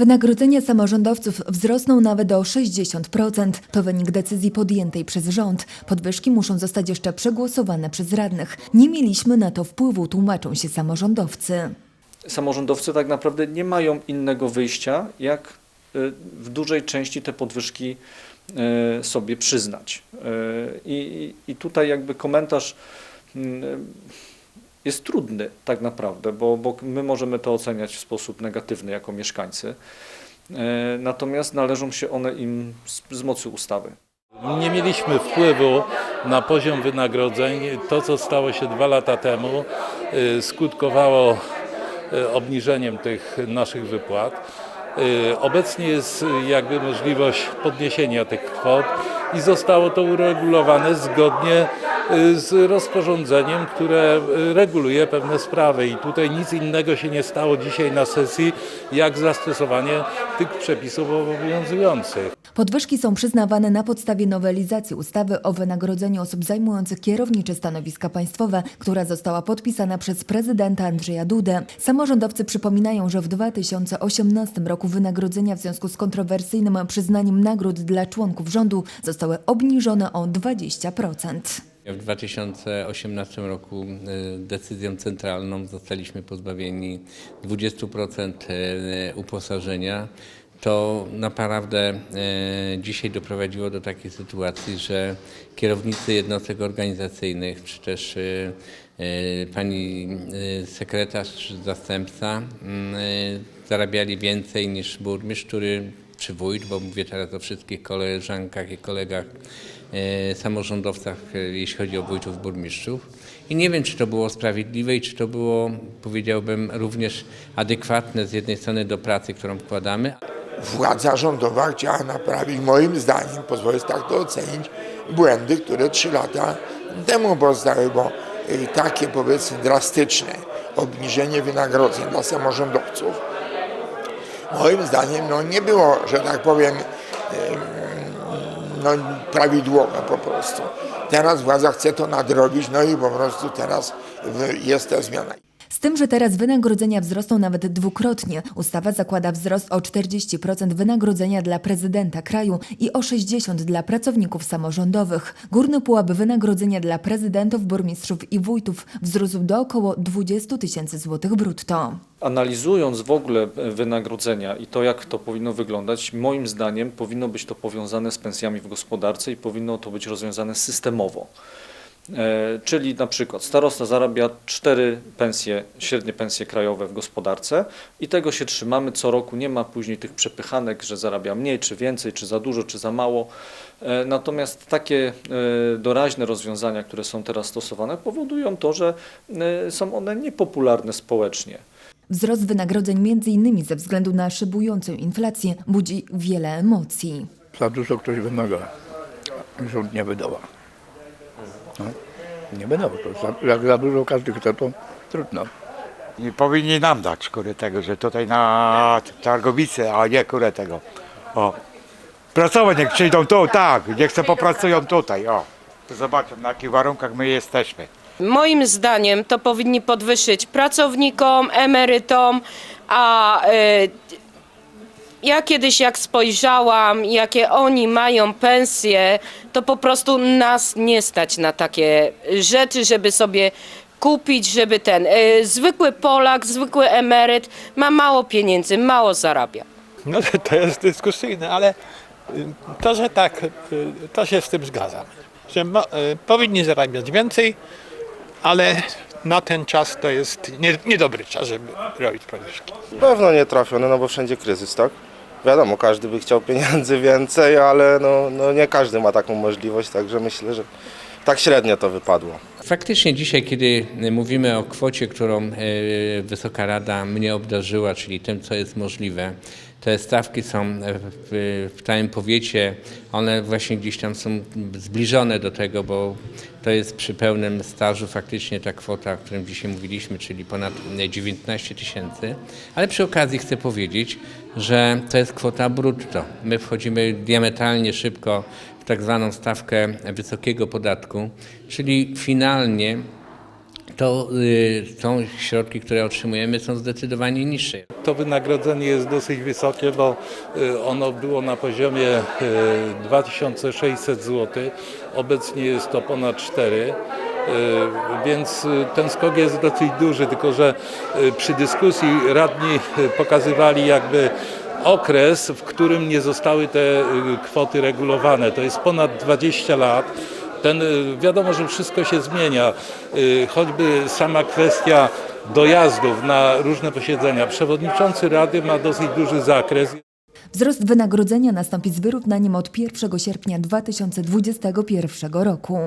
Wynagrodzenia samorządowców wzrosną nawet o 60%. To wynik decyzji podjętej przez rząd. Podwyżki muszą zostać jeszcze przegłosowane przez radnych. Nie mieliśmy na to wpływu, tłumaczą się samorządowcy. samorządowcy tak naprawdę nie mają innego wyjścia, jak y, w dużej części te podwyżki y, sobie przyznać. Y, I, I tutaj jakby komentarz mm, jest trudny tak naprawdę, bo, bo my możemy to oceniać w sposób negatywny jako mieszkańcy. Y, Natomiast należą się one im z, z mocy ustawy. Nie mieliśmy wpływu na poziom wynagrodzeń. To, co stało się dwa lata temu, y, skutkowało y, obniżeniem tych naszych wypłat. Obecnie jest jakby możliwość podniesienia tych kwot i zostało to uregulowane zgodnie z rozporządzeniem, które y, reguluje pewne sprawy. I tutaj nic innego się nie stało dzisiaj na sesji, jak zastosowanie tych przepisów obowiązujących. Podwyżki są przyznawane na podstawie nowelizacji ustawy o wynagrodzeniu osób zajmujących kierownicze stanowiska państwowe, która została podpisana przez prezydenta Andrzeja Dudę. Samorządowcy przypominają, że w 2018 roku wynagrodzenia w związku z kontrowersyjnym przyznaniem nagród dla członków rządu zostały obniżone o 20%. W 2018 roku e, decyzją centralną zostaliśmy pozbawieni 20% e, uposażenia. To naprawdę e, dzisiaj doprowadziło do takiej sytuacji, że kierownicy jednostek organizacyjnych, czy też pani sekretarz zastępca mm, zarabiali więcej niż burmistrz, który czy bo mówię teraz o wszystkich koleżankach i kolegach e, samorządowcach, e, jeśli chodzi o wójtów, burmistrzów. I nie wiem, czy to było sprawiedliwe i czy to było, powiedziałbym, również adekwatne z jednej strony do pracy, którą wkładamy, władza rządowa chciała naprawić, moim zdaniem, pozwolę tak to ocenić, błędy, które trzy lata temu powstały, bo y, takie powiedzmy drastyczne obniżenie wynagrodzeń dla samorządowców, moim zdaniem no, nie było, że tak powiem, no, prawidłowe po prostu. Teraz władza chce to nadrobić, no i po prostu teraz jest ta zmiana. Z tym, że teraz wynagrodzenia wzrosną nawet dwukrotnie. Ustawa zakłada wzrost o 40% wynagrodzenia dla prezydenta kraju i o 60% dla pracowników samorządowych. Górny pułap wynagrodzenia dla prezydentów, burmistrzów i wójtów wzrósł do około 20 tysięcy złotych brutto. Analizując w ogóle e, wynagrodzenia i to, jak to powinno wyglądać, moim zdaniem powinno być to powiązane z pensjami w gospodarce i powinno to być rozwiązane systemowo. E, Czyli na przykład starosta zarabia cztery pensje, średnie pensje krajowe w gospodarce i tego się trzymamy co roku. Nie ma później tych przepychanek, że zarabia mniej, czy więcej, czy za dużo, czy za mało. E, Natomiast takie e, doraźne rozwiązania, które są teraz stosowane, powodują to, że są one niepopularne społecznie. Wzrost wynagrodzeń m.in. ze względu na szybującą inflację budzi wiele emocji. Za dużo ktoś wymaga. Rząd nie wydawa. No, nie wydawa. To za, jak za dużo każdy chce, to trudno. Nie powinni nam dać kurę tego, że tutaj na Targowice, a nie kurę tego. O. Pracować niech przyjdą tu, tak, niech se popracują tutaj, o. Zobaczą na jakich warunkach my jesteśmy. Moim zdaniem to powinni podwyższyć pracownikom, emerytom, a y, ja kiedyś jak spojrzałam, jakie oni mają pensje, to po prostu nas nie stać na takie rzeczy, żeby sobie kupić, żeby ten y, zwykły Polak, zwykły emeryt ma mało pieniędzy, mało zarabia. No to jest dyskusyjne, ale y, to, że tak, y, to się z tym zgadzam. Że mo, y, powinni zarabiać więcej, ale na ten czas to jest nie, niedobry czas, żeby robić podwyżki. Pewno nie trafione, no bo wszędzie kryzys, tak? Wiadomo, każdy by chciał pieniędzy więcej, ale no, no nie każdy ma taką możliwość, także myślę, że tak średnio to wypadło. Faktycznie dzisiaj, kiedy mówimy o kwocie, którą e, Wysoka Rada mnie obdarzyła, czyli tym, co jest możliwe, te stawki są w, w całym powiecie, one właśnie gdzieś tam są zbliżone do tego, bo to jest przy pełnym stażu faktycznie ta kwota, o którym dzisiaj mówiliśmy, czyli ponad 19 tysięcy. Ale przy okazji chcę powiedzieć, że to jest kwota brutto. My wchodzimy diametralnie szybko w tak zwaną stawkę wysokiego podatku, czyli finalnie to y, są środki, które otrzymujemy, są zdecydowanie niższe. To wynagrodzenie jest dosyć wysokie, bo y, ono było na poziomie y, 2600 zł. Obecnie jest to ponad 4. y, Więc y, ten skok jest dosyć duży, tylko że y, przy dyskusji radni y, pokazywali jakby okres, w którym nie zostały te y, kwoty regulowane. To jest ponad 20 lat. Ten, y, wiadomo, że wszystko się zmienia, y, choćby sama kwestia dojazdów na różne posiedzenia. Przewodniczący Rady ma dosyć duży zakres. Wzrost wynagrodzenia nastąpi z wyrównaniem od 1 sierpnia 2021 roku.